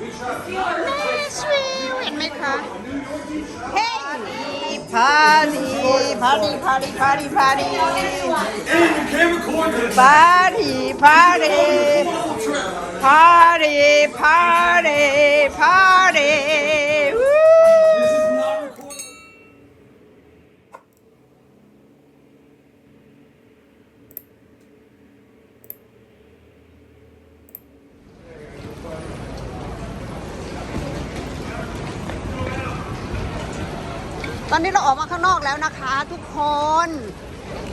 Hey! Party, party, party, party, party. Party, party. Party, party, party. ตอนนี้เราออกมาข้างนอกแล้วนะคะ ทุกคน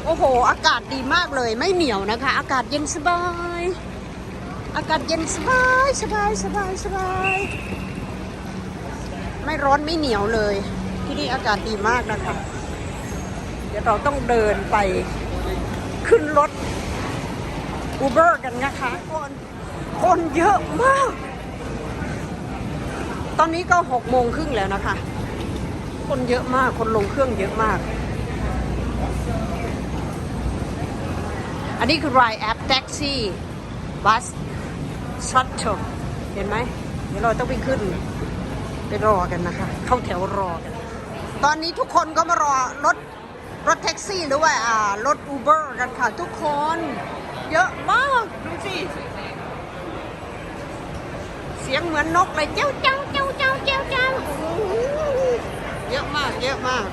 โอ้โห อากาศดีมากเลยไม่เหนียวนะคะ อากาศเย็นสบาย อากาศเย็นสบายสบายสบายสบายไม่ร้อนไม่เหนียวเลย ที่นี่อากาศดีมากนะคะเดี๋ยวเราต้องเดินไป ขึ้นรถอูเบอร์กันนะคะคนคนเยอะมาก ตอนนี้ก็หกโมงครึ่งแล้วนะคะคนเยอะมาก คนลงเครื่องเยอะมาก อันนี้คือรายแอปแท็กซี่ บัสชัตเตอร์เห็นไหมเดี๋ยวเราต้องไปขึ้นไปรอกันนะคะ เข้าแถวรอกันตอนนี้ทุกคนก็มารอรถรถแท็กซี่หรือว่าอ่ารถอูเบอร์กันค่ะทุกคน เยอะมากดูสิ เสียงเหมือนนกเลยเจ้าเจ้าเจ้าเจ้าเจ้าเจ้าเยอะมาก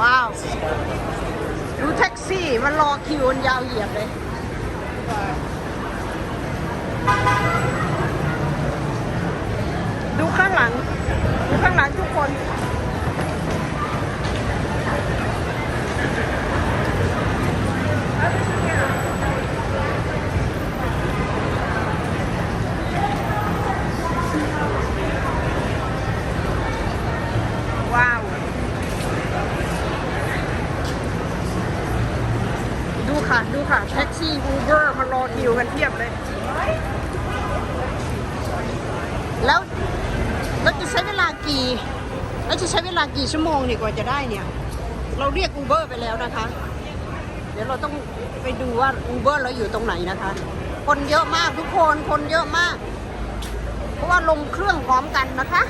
ว้าว ดูแท็กซี่มันรอคิวนยาวเหยียดเลย ดูข้างหลัง ดูข้างหลังทุกคนกี่แล้วจะใช้เวลากี่ชั่วโมงเนี่ยกว่าจะได้เนี่ย เราเรียกอูเบอร์ไปแล้วนะคะ เดี๋ยวเราต้องไปดูว่าอูเบอร์เราอยู่ตรงไหนนะคะ คนเยอะมากทุกคนคนเยอะมาก เพราะว่าลงเครื่องพร้อมกันนะคะ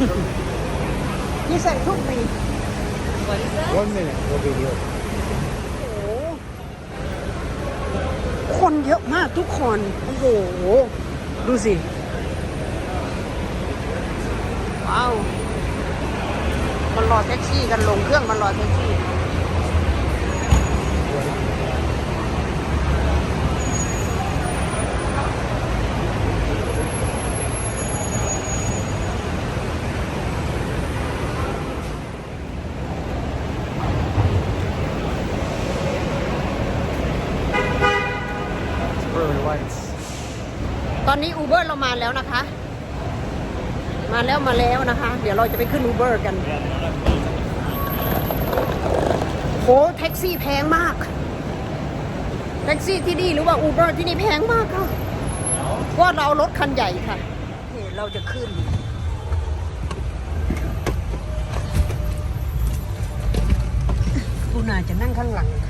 You said it took me. What is that? One minute We'll b e here. คนเยอะมากทุกคน โอ้โห ดูสิว้าวมันรอแท็กซี่กันลงเครื่องมันรอแท็กซี่มาแล้วนะคะ มาแล้วมาแล้วนะคะ เดี๋ยวเราจะไปขึ้นอูเบอร์กันโหแท็กซี่แพงมาก แท็กซี่ที่นี่หรือว่าอูเบอร์ที่นี่แพงมากค่ะเพราะเรารถคันใหญ่ค่ะ เราจะขึ้นกูน่าจะนั่งข้างหลังค่ะ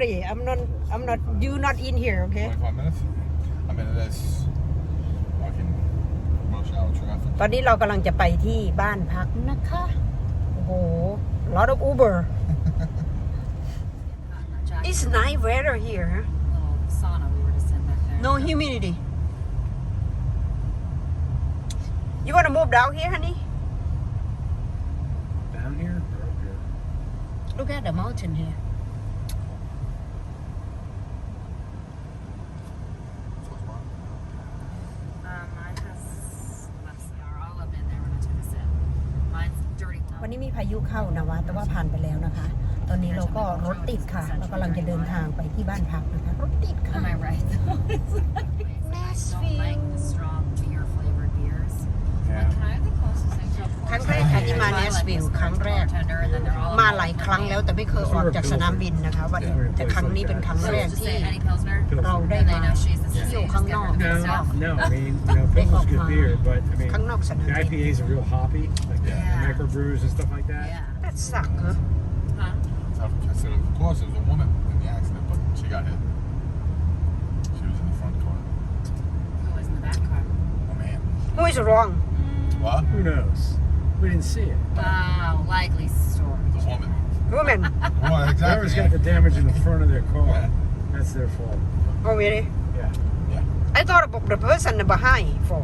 I'm not. I'm not. You not in here, okay? 25 minutes? I mean, there's in rush hour traffic. ตอนนี้เรากำลังจะไปที่บ้านพักนะคะ lot of Uber It's nice weather here we No humidity You wanna move down here honey Down here or up here? Look at the mountain here ันนี้มีพายุเข้านะวะแต่ว่าผ่านไปแล้วนะคะ ตอนนี้เราก็รถติดค่ะเรากำลังจะเดินทางไปที่บ้านพักนะคะรถติดค่ะ Nashville. Don't like the strong beer flavored beers. Yeah. can I have the ครั้งแรกค่ะที่มาเนสวิลครั้งแรก มาหลายครั้งแล้วแต่ไม่เคยออกจากสนามบินนะคะวันแต่ครั้งนี้เป็นครั้งแรกที่เราได้มาเที่ยวข้างนอก No, no, I mean, you know, Finland's good beer, but I mean, ข้างนอกส the นามบิน IPAs are real hoppy, like the Yeah. microbrews and stuff like that. แต่สักเหรอ Tough. I said, of course, it was a woman in the accident, but she got hit. She was in the front car. Who was in the back car? A man. Who is wrong What? Who knows? We didn't see it. Wow, uh, likely story. The woman. Woman. Well, Whoever's exactly. got the damage in the front of their car, that's their fault. Oh, really? Yeah. Yeah. I thought about the person behind for.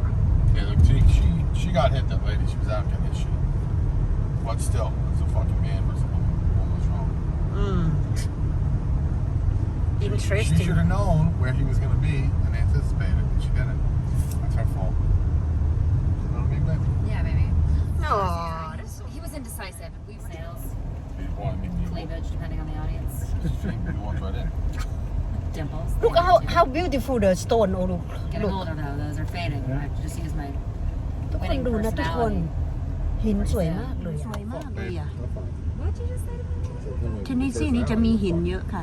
Yeah, look, she, she, she got hit, that lady. She was out getting hit. She, but still, it's a fucking man versus a woman. What was wrong? Mm. Interesting. She, she should have known where he was going to be and anticipated, and she didn't. That's her fault. Aww, h e was indecisive. We were sales, cleavage, depending on the audience. Dimples. Look how how beautiful the stone oh look Getting o l d e r though, those are fading. I have to just use my ทุกคน winning ดูนะทุกคน personality. หินสวยมากเลยสวยมากเลยอ่ะ w h เทนเนสซี่นี่จะมีหินเยอะค่ะ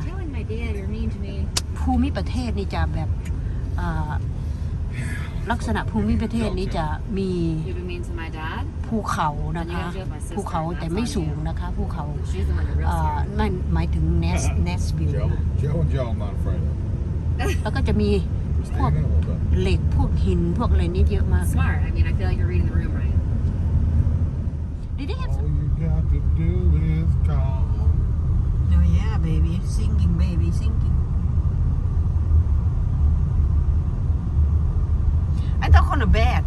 ภูมิประเทศนี่จะแบบลักษณะภูมิประเทศนี้จะมีภูเขานะคะภูเขาแต่ไม่สูงนะคะภูเขาเอ่หมายถึงเนสเนสวิลแล้วก็จะมีพวกเหล็กพวกหินพวกอะไรนี้เยอะมากสิงกิ้งเบบี้สิงกิ้ง dan go to bed.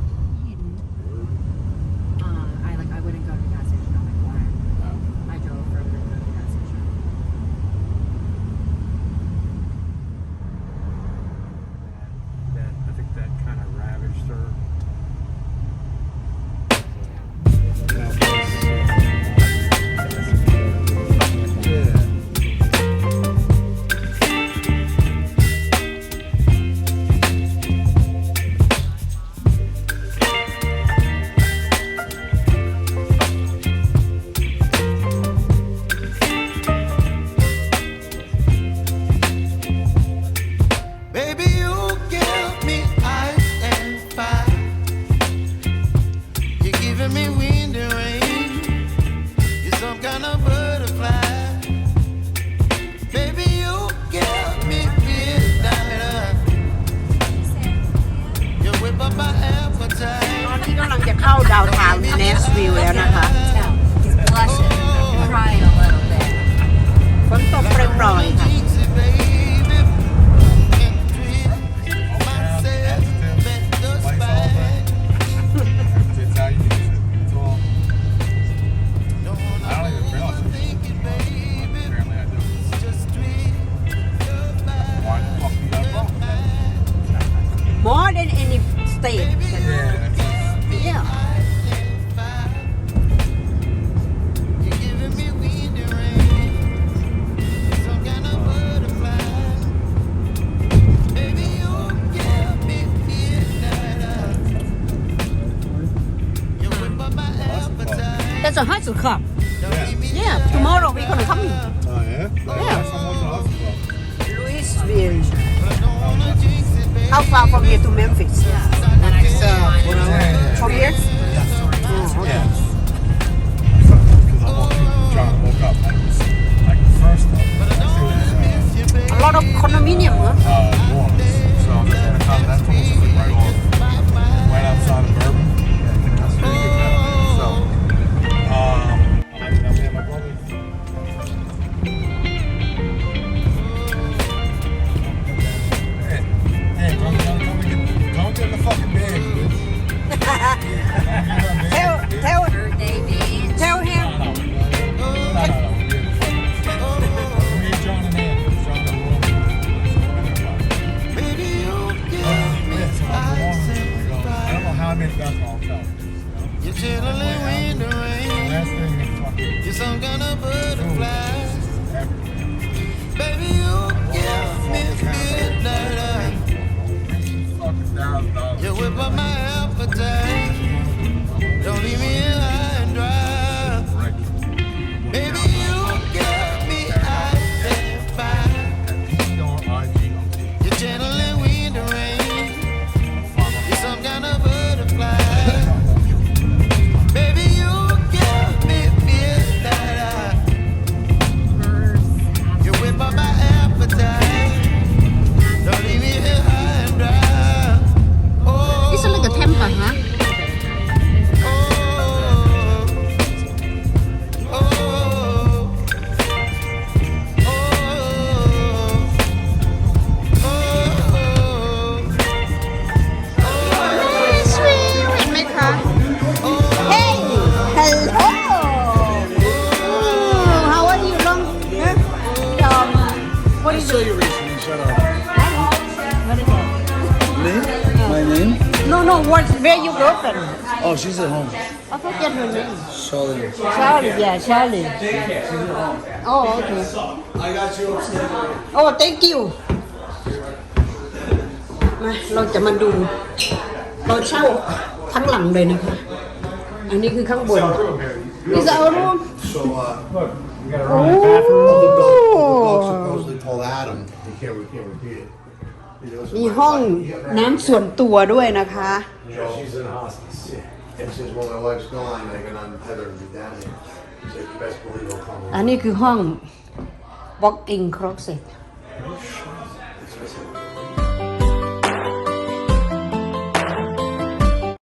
come. Yeah, tomorrow we're gonna come. Oh, yeah? Yeah. Louisville. How far from here to Memphis? Uh, from here? after name? No, no, what, where you broken? Oh, she's at home. I forget her name. Charlie. Charlie, yeah, Charlie. Oh, okay. I got you upstairs. Oh, thank you. มาเราจะมาดูเราเช่าทั้งหลังเลยนะคะอันนี้คือข้างบน Is our room? So, we got our own bathroom. The dog supposedly told มีห้องน้ำส่วนตัวด้วยนะคะ อันนี้คือห้องบ็อกอิงครอสเซ็ต